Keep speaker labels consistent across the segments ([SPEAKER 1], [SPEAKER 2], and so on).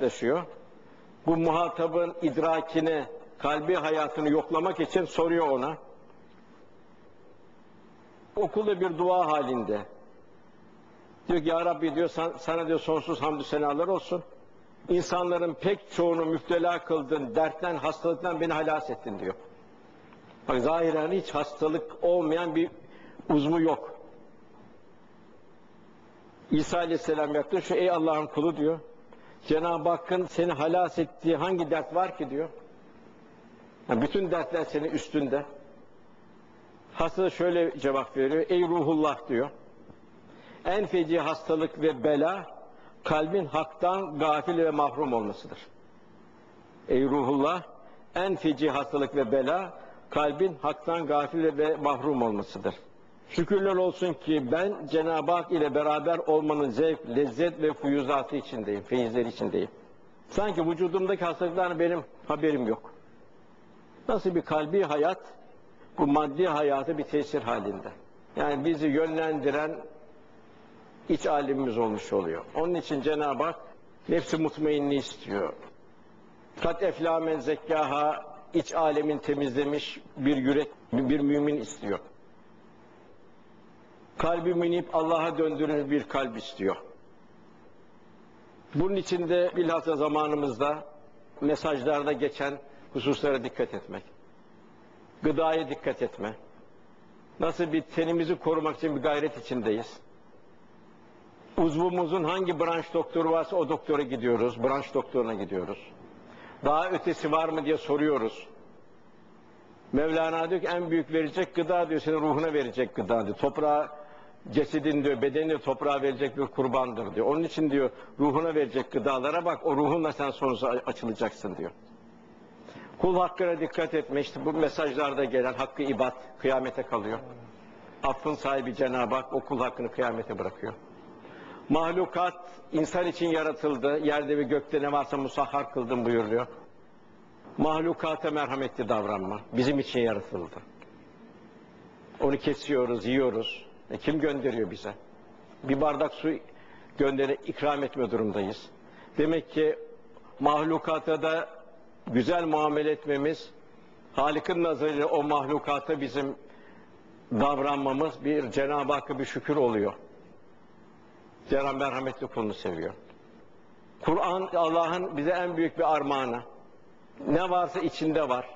[SPEAKER 1] yaklaşıyor. Bu muhatabın idrakini, kalbi hayatını yoklamak için soruyor ona. Okulda bir dua halinde. Diyor ki ya Rabbi diyor sana, diyor sonsuz hamdü senalar olsun. İnsanların pek çoğunu müptela kıldın, dertten, hastalıktan beni halas ettin diyor. Bak zahiren hiç hastalık olmayan bir uzvu yok. İsa Aleyhisselam yaklaşıyor, ey Allah'ın kulu diyor. Cenab-ı Hakk'ın seni halas ettiği hangi dert var ki diyor. Yani bütün dertler senin üstünde. Hasta şöyle cevap veriyor, ey ruhullah diyor. En feci hastalık ve bela, kalbin haktan gafil ve mahrum olmasıdır. Ey ruhullah, en feci hastalık ve bela, kalbin haktan gafil ve mahrum olmasıdır. Şükürler olsun ki ben Cenab-ı Hak ile beraber olmanın zevk, lezzet ve fuyuzatı içindeyim, feyizleri içindeyim. Sanki vücudumdaki hastalıklardan benim haberim yok. Nasıl bir kalbi hayat, bu maddi hayatı bir tesir halinde. Yani bizi yönlendiren iç alemimiz olmuş oluyor. Onun için Cenab-ı Hak nefsi mutmainni istiyor. Kat eflamen zekkaha iç alemin temizlemiş bir yürek, bir mümin istiyor. Kalbi minip Allah'a döndürür bir kalp istiyor. Bunun için de bilhassa zamanımızda mesajlarda geçen hususlara dikkat etmek. Gıdaya dikkat etme. Nasıl bir tenimizi korumak için bir gayret içindeyiz. Uzvumuzun hangi branş doktoru varsa o doktora gidiyoruz. Branş doktoruna gidiyoruz. Daha ötesi var mı diye soruyoruz. Mevlana diyor ki en büyük verecek gıda diyor senin ruhuna verecek gıda diyor. Toprağa cesedin diyor bedeni toprağa verecek bir kurbandır diyor. Onun için diyor ruhuna verecek gıdalara bak o ruhunla sen sonuçta açılacaksın diyor. Kul hakkına dikkat etme işte bu mesajlarda gelen hakkı ibad kıyamete kalıyor. Affın sahibi Cenab-ı Hak o kul hakkını kıyamete bırakıyor. Mahlukat insan için yaratıldı. Yerde ve gökte ne varsa musahhar kıldım buyuruyor. Mahlukata merhametli davranma. Bizim için yaratıldı. Onu kesiyoruz, yiyoruz. E kim gönderiyor bize? Bir bardak su göndere ikram etme durumdayız. Demek ki mahlukata da güzel muamele etmemiz, Halik'in nazarıyla o mahlukata bizim davranmamız bir Cenab-ı Hakk'a bir şükür oluyor. Cenab-ı merhametli kulunu seviyor. Kur'an Allah'ın bize en büyük bir armağanı. Ne varsa içinde var.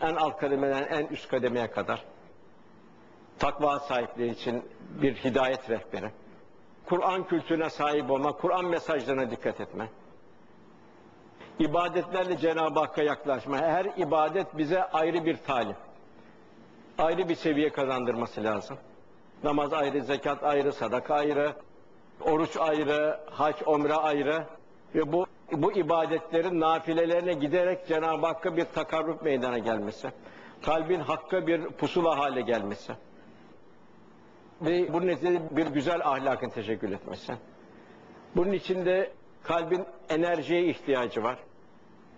[SPEAKER 1] En alt kademeden en üst kademeye kadar. Takva sahipleri için bir hidayet rehberi. Kur'an kültürüne sahip olma, Kur'an mesajlarına dikkat etme. İbadetlerle Cenab-ı Hakk'a yaklaşma. Her ibadet bize ayrı bir talim. Ayrı bir seviye kazandırması lazım. Namaz ayrı, zekat ayrı, sadaka ayrı, oruç ayrı, hac, omre ayrı ve bu bu ibadetlerin nafilelerine giderek Cenab-ı Hakk'a bir takarruf meydana gelmesi, kalbin Hakk'a bir pusula hale gelmesi ve bunun neticede bir güzel ahlakın teşekkül etmesi. Bunun içinde kalbin enerjiye ihtiyacı var.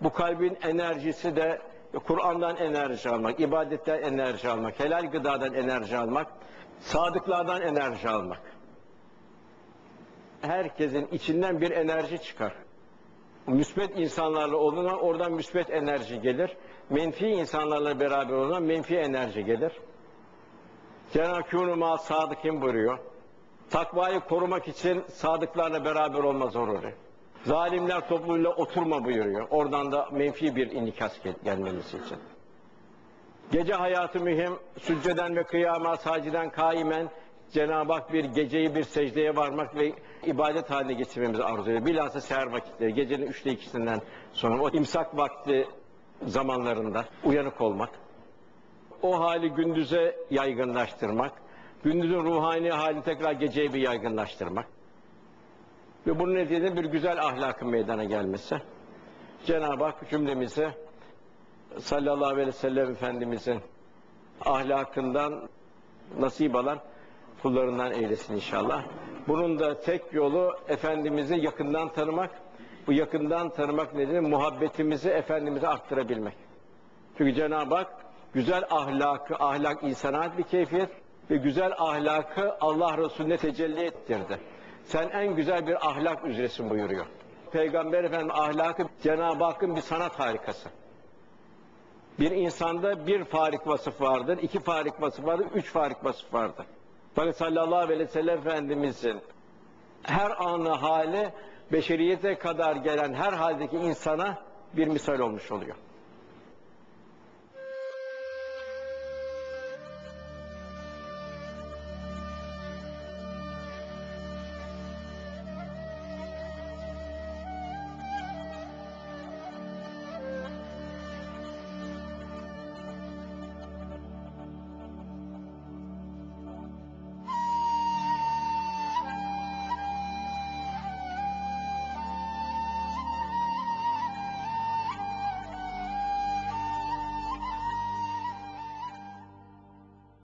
[SPEAKER 1] Bu kalbin enerjisi de Kur'an'dan enerji almak, ibadetten enerji almak, helal gıdadan enerji almak, sadıklardan enerji almak. Herkesin içinden bir enerji çıkar. Müsbet insanlarla olunan oradan müsbet enerji gelir. Menfi insanlarla beraber olunan menfi enerji gelir. Cenab-ı Hak sadıkim buyuruyor. Takvayı korumak için sadıklarla beraber olma zaruri. Zalimler topluluğuyla oturma buyuruyor. Oradan da menfi bir inikas gel gelmemesi için. Gece hayatı mühim. Sücceden ve kıyama, saciden kaimen Cenab-ı Hak bir geceyi bir secdeye varmak ve ibadet haline getirmemizi arzu ediyor. Bilhassa seher vakitleri, gecenin üçte ikisinden sonra o imsak vakti zamanlarında uyanık olmak. O hali gündüze yaygınlaştırmak. Gündüzün ruhani hali tekrar geceye bir yaygınlaştırmak. Ve bunun neticede bir güzel ahlakın meydana gelmesi. Cenab-ı Hak cümlemizi sallallahu aleyhi ve sellem Efendimizin ahlakından nasip alan kullarından eylesin inşallah. Bunun da tek yolu Efendimiz'i yakından tanımak. Bu yakından tanımak nedeni muhabbetimizi Efendimiz'e arttırabilmek. Çünkü Cenab-ı Hak güzel ahlakı, ahlak insana bir keyfiyet ve güzel ahlakı Allah Resulüne tecelli ettirdi. Sen en güzel bir ahlak üzeresin buyuruyor. Peygamber Efendimiz ahlakı Cenab-ı Hakk'ın bir sanat harikası. Bir insanda bir farik vasıf vardır, iki farik vasıf vardır, üç farik vasıf vardır. Bakın sallallahu aleyhi ve sellem Efendimizin her anı hali beşeriyete kadar gelen her haldeki insana bir misal olmuş oluyor.